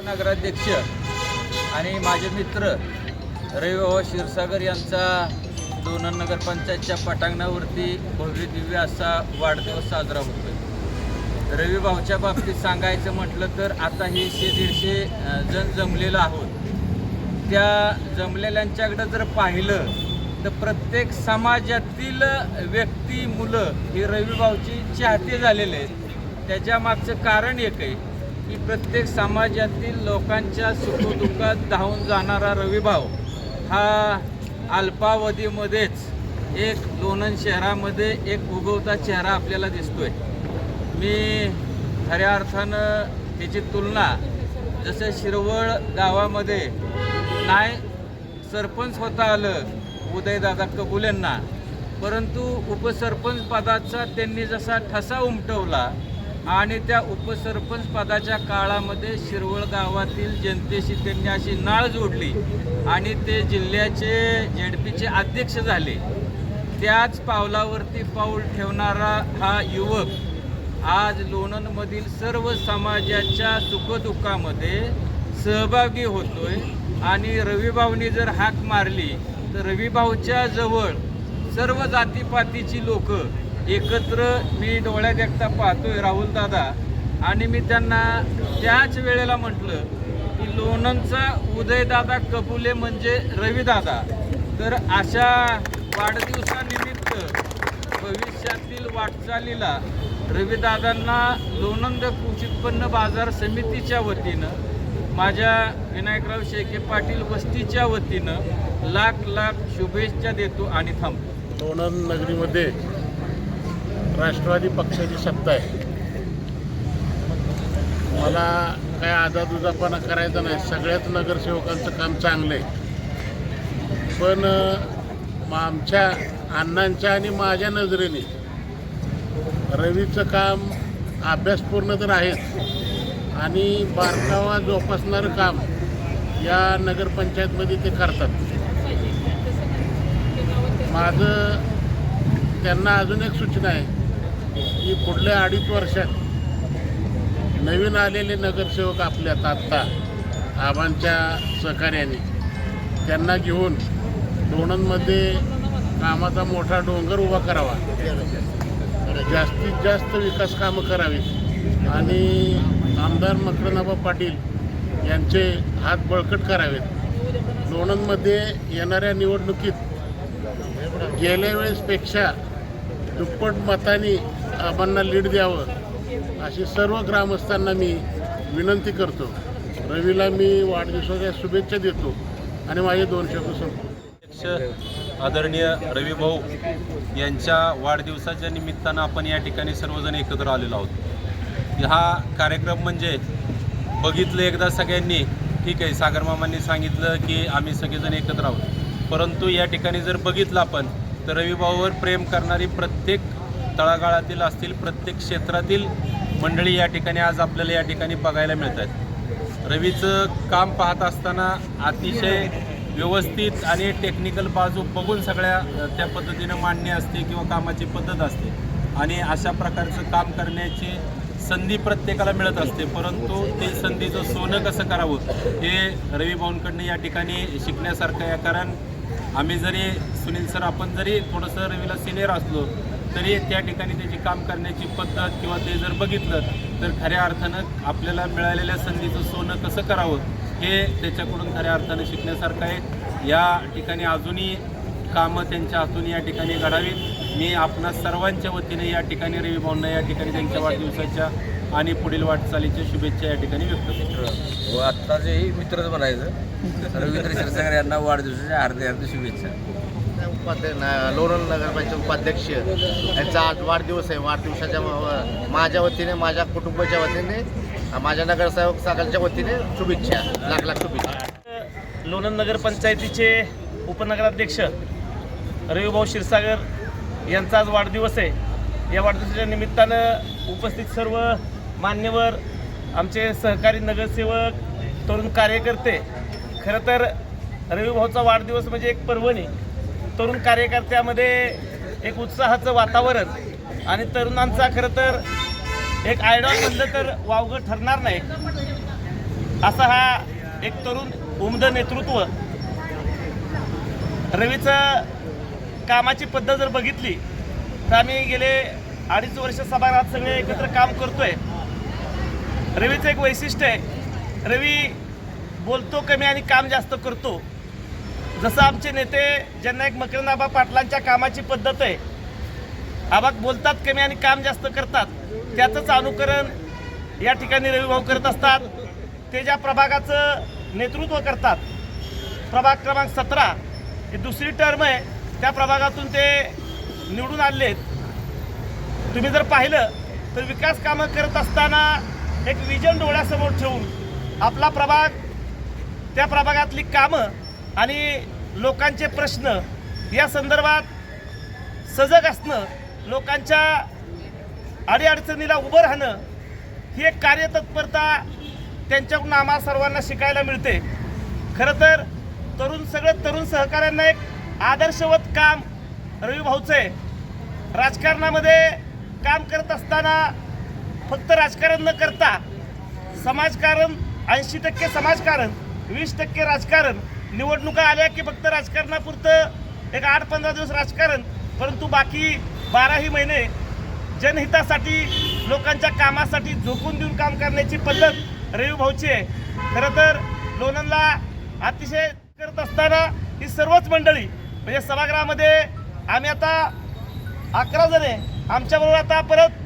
नगराध्यक्ष आणि माझे मित्र रविबाबा क्षीरसागर यांचा लोणंद नगरपंचायतच्या पटांगणावरती भव्य दिव्य असा वाढदिवस साजरा होतो रविभाऊच्या बाबतीत सांगायचं म्हटलं तर आता हे शे दीडशे जण जमलेलं आहोत. त्या जमलेल्यांच्याकडं जर पाहिलं तर प्रत्येक समाजातील व्यक्ती मुलं ही रविभाऊची चाहते झालेले आहेत. त्याच्या मागचं कारण एक आहे की प्रत्येक समाजातील लोकांच्या सुखदुःखात धावून जाणारा रविभाऊ हा अल्पावधीमध्येच एक लोणंद शहरामध्ये एक उगवता चेहरा आपल्याला दिसतोय. मी खऱ्या अर्थानं त्याची तुलना जसं शिरवळ गावामध्ये नाही सरपंच होता आलं उदयदादा कबुलेंना परंतु उपसरपंच पदाचा त्यांनी जसा ठसा उमटवला आणि त्या उपसरपंच पदाच्या काळामध्ये शिरवळ गावातील जनतेशी त्यांनी अशी नाळ जोडली आणि ते जिल्ह्याचे झेडपीचे अध्यक्ष झाले. त्याच पावलावरती पाऊल ठेवणारा हा युवक आज लोणंदमधील सर्व समाजाच्या सुखदुःखामध्ये सहभागी होतोय आणि रविभाऊनी जर हाक मारली तर रविभाऊच्या जवळ सर्व जातीपातीची लोकं एकत्र मी डोळ्यात एकता पाहतोय राहुल दादा. आणि मी त्यांना त्याच वेळेला म्हटलं की लोणंदचा उदयदादा कबुले म्हणजे रविदादा तर अशा वाढदिवसानिमित्त भविष्यातील वाटचालीला रविदादांना लोणंद कृषी उत्पन्न बाजार समितीच्या वतीनं माझ्या विनायकराव शेळके पाटील वस्तीच्या वतीनं लाख लाख शुभेच्छा देतो आणि थांबतो. लोणंद नगरीमध्ये राष्ट्रवादी पक्षाची सत्ता आहे. मला काय आजादुजापणा करायचा नाही. सगळ्याच नगरसेवकांचं काम चांगलं आहे. पण आमच्या अण्णांच्या आणि माझ्या नजरेने रवीचं काम अभ्यासपूर्ण तर आहेच. आणि बारकावा जोपासणारं काम या नगरपंचायतमध्ये ते करतात. माझं त्यांना अजून एक सूचना आहे. की पुढल्या अडीच वर्षात नवीन आलेले नगरसेवक आपल्यात आत्ता आबांच्या सहकार्याने त्यांना घेऊन लोणंदमध्ये कामाचा मोठा डोंगर उभा करावा. जास्तीत जास्त विकास कामं करावीत. आणि आमदार मकरनाबा पाटील यांचे हात बळकट करावेत. लोणंदमध्ये येणाऱ्या निवडणुकीत गेल्या वेळेसपेक्षा दुप्पट मतांनी आबांना लीड द्यावं अशी सर्व ग्रामस्थांना मी विनंती करतो. रवीला मी वाढदिवसाच्या शुभेच्छा देतो आणि माझे दोन शब्द संपतो आदरणीय आदरणीय रविभाऊ यांच्या वाढदिवसाच्या निमित्तानं आपण या ठिकाणी सर्वजण एकत्र आलेलो आहोत. हा कार्यक्रम म्हणजे बघितलं एकदा सगळ्यांनी ठीक आहे सागरमामांनी सांगितलं की आम्ही सगळेजण एकत्र आहोत. परंतु या ठिकाणी जर बघितलं आपण तर रविभाऊवर प्रेम करणारी प्रत्येक तळागाळातील असतील प्रत्येक क्षेत्रातील मंडळी या ठिकाणी आज आपल्याला या ठिकाणी बघायला मिळत आहेत रवीचं काम पाहत असताना अतिशय व्यवस्थित आणि टेक्निकल बाजू बघून सगळ्या त्या पद्धतीनं मांडणी असते किंवा कामाची पद्धत असते. आणि अशा प्रकारचं काम करण्याची संधी प्रत्येकाला मिळत असते. परंतु ते संधीचं सोनं कसं करावं हे रवी भाऊंकडनं या ठिकाणी शिकण्यासारखं आहे. कारण आम्ही जरी सुनील सर आपण जरी थोडंसं रवीला सिनियर असलो तरी त्या ठिकाणी त्याची काम करण्याची पद्धत किंवा ते जर बघितलं तर खऱ्या अर्थानं आपल्याला मिळालेल्या संधीचं सोनं कसं करावं हे त्याच्याकडून खऱ्या अर्थानं शिकण्यासारखं आहे. या ठिकाणी अजूनही कामं त्यांच्या हातून या ठिकाणी घडावीत. मी आपणा सर्वांच्या वतीने या ठिकाणी रवी भाऊंना या ठिकाणी त्यांच्या वाढदिवसाच्या आणि पुढील वाटचालीच्या शुभेच्छा या ठिकाणी व्यक्त मित्र व आत्ता जे मित्रच म्हणायचं रवींद्र क्षीरसागर यांना वाढदिवसाच्या हार्दिक हार्दिक शुभेच्छा. उपाध्य लोणंद नगरपंचायत उपाध्यक्ष. यांचा आज वाढदिवस आहे. वाढदिवसाच्या माझ्या वतीने माझ्या कुटुंबाच्या वतीने माझ्या नगरसेवक सागरच्या वतीने शुभेच्छा. लाख लाख शुभेच्छा. लोणंद नगरपंचायतीचे उपनगराध्यक्ष रविभाऊ क्षीरसागर यांचा आज वाढदिवस आहे. या वाढदिवसाच्या निमित्तानं उपस्थित सर्व मान्यवर आमचे सहकारी नगरसेवक तरुण कार्यकर्ते खरं तर रविभाऊचा वाढदिवस म्हणजे एक पर्वणी. तरुण कार्यकर्त्यामध्ये एक उत्साहाचं वातावरण आणि तरुणांचा खरं तर एक आयडॉल म्हणलं तर वावगं ठरणार नाही. असा हा एक तरुण उमद नेतृत्व. रवीचं कामाची पद्धत जर बघितली तर आम्ही गेले अडीच वर्ष सभागृहात सगळे एकत्र काम करतोय. रवीचं एक वैशिष्ट्य आहे. रवी बोलतो कमी आणि काम जास्त करतो. जसं आमचे नेते ज्यांना एक मकरंदाबा पाटलांच्या कामाची पद्धत आहे आबा बोलतात कमी आणि काम जास्त करतात. त्याचंच अनुकरण या ठिकाणी रविभाऊ करत असतात. ते ज्या प्रभागाचं नेतृत्व करतात प्रभाग क्रमांक सतरा ही दुसरी टर्म आहे. त्या प्रभागातून ते निवडून आले आहेत. तुम्ही जर पाहिलं तर विकास कामं करत असताना एक विजन डोळ्यासमोर ठेवून आपला प्रभाग त्या प्रभागातली कामं आणि लोकांचे प्रश्न या संदर्भात सजग असणं लोकांच्या अडीअडचणीला उभं राहणं ही एक कार्यतत्परता त्यांच्याकडून आम्हा सर्वांना शिकायला मिळते. खरं तर तरुण सगळं तरुण सहकाऱ्यांना एक आदर्शवत काम रवी भाऊचं आहे. राजकारणामध्ये काम करत असताना फक्त राजकारण न करता समाजकारण ऐंशी टक्के समाजकारण वीस टक्के राजकारण निवडणुका आल्या की फक्त राजकारणापुरतं एक आठ पंधरा दिवस राजकारण परंतु बाकी बाराही महिने जनहितासाठी लोकांच्या कामासाठी झोकून देऊन काम करण्याची पद्धत रवी भाऊची आहे. खरं तर लोणंदला अतिशय करत असताना ही सर्वच मंडळी म्हणजे सभागृहामध्ये आम्ही आता अकरा जण आहे. आमच्याबरोबर आता परत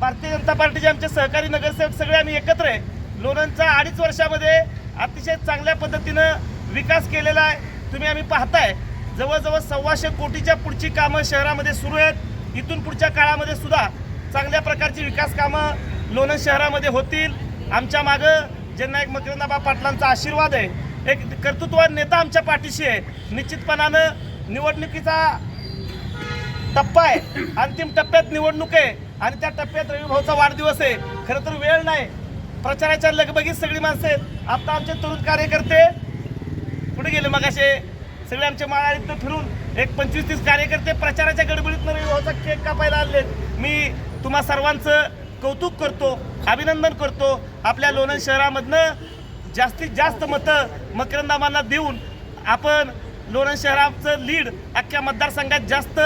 भारतीय जनता पार्टीचे आमचे सहकारी नगरसेवक सगळे आम्ही एकत्र आहे. लोणंदचा अडीच वर्षामध्ये अतिशय चांगल्या पद्धतीनं विकास केलेला आहे. तुम्ही आम्ही पाहताय. जवळजवळ सव्वाशे कोटीच्या पुढची कामं शहरामध्ये सुरू आहेत. इथून पुढच्या काळामध्ये सुद्धा चांगल्या प्रकारची विकास कामं लोणंद शहरामध्ये होतील. आमच्या मागं ज्यांना एक मकरंदाबा पाटलांचा आशीर्वाद आहे. एक कर्तृत्ववान नेता आमच्या पाठीशी आहे. निश्चितपणानं निवडणुकीचा टप्पा आहे. अंतिम टप्प्यात निवडणूक आहे. आणि त्या टप्प्यात रविभाऊचा वाढदिवस आहे. खरं तर वेळ नाही. प्रचाराच्या लगबगीत सगळी माणसं आहेत. आता आमचे तरुण कार्यकर्ते कुठे गेले मग असे सगळे आमचे माळाळीतनं फिरून एक पंचवीस तीस कार्यकर्ते प्रचाराच्या गडबडीतनं रविभाऊचा केक कापायला आणले मी तुम्हा सर्वांचं कौतुक करतो अभिनंदन करतो. आपल्या लोणंद शहरामधनं जास्तीत जास्त मतं मकरंदामांना देऊन आपण लोणंद शहराचं लीड अख्ख्या मतदारसंघात जास्त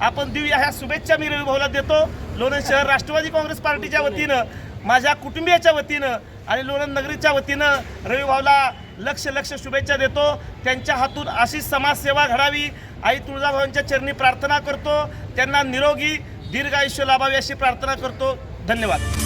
आपण देऊया ह्या शुभेच्छा मी रविभाऊला देतो. लोणंद शहर राष्ट्रवादी काँग्रेस पार्टीच्या वतीनं माझ्या कुटुंबियाच्या वतीनं आणि लोणंद नगरीच्या वतीनं रविभाऊला लक्ष लक्ष शुभेच्छा देतो. त्यांच्या हातून अशी समाजसेवा घडावी. आई तुळजाभवांच्या चरणी प्रार्थना करतो. त्यांना निरोगी दीर्घ आयुष्य लाभावे अशी प्रार्थना करतो. धन्यवाद.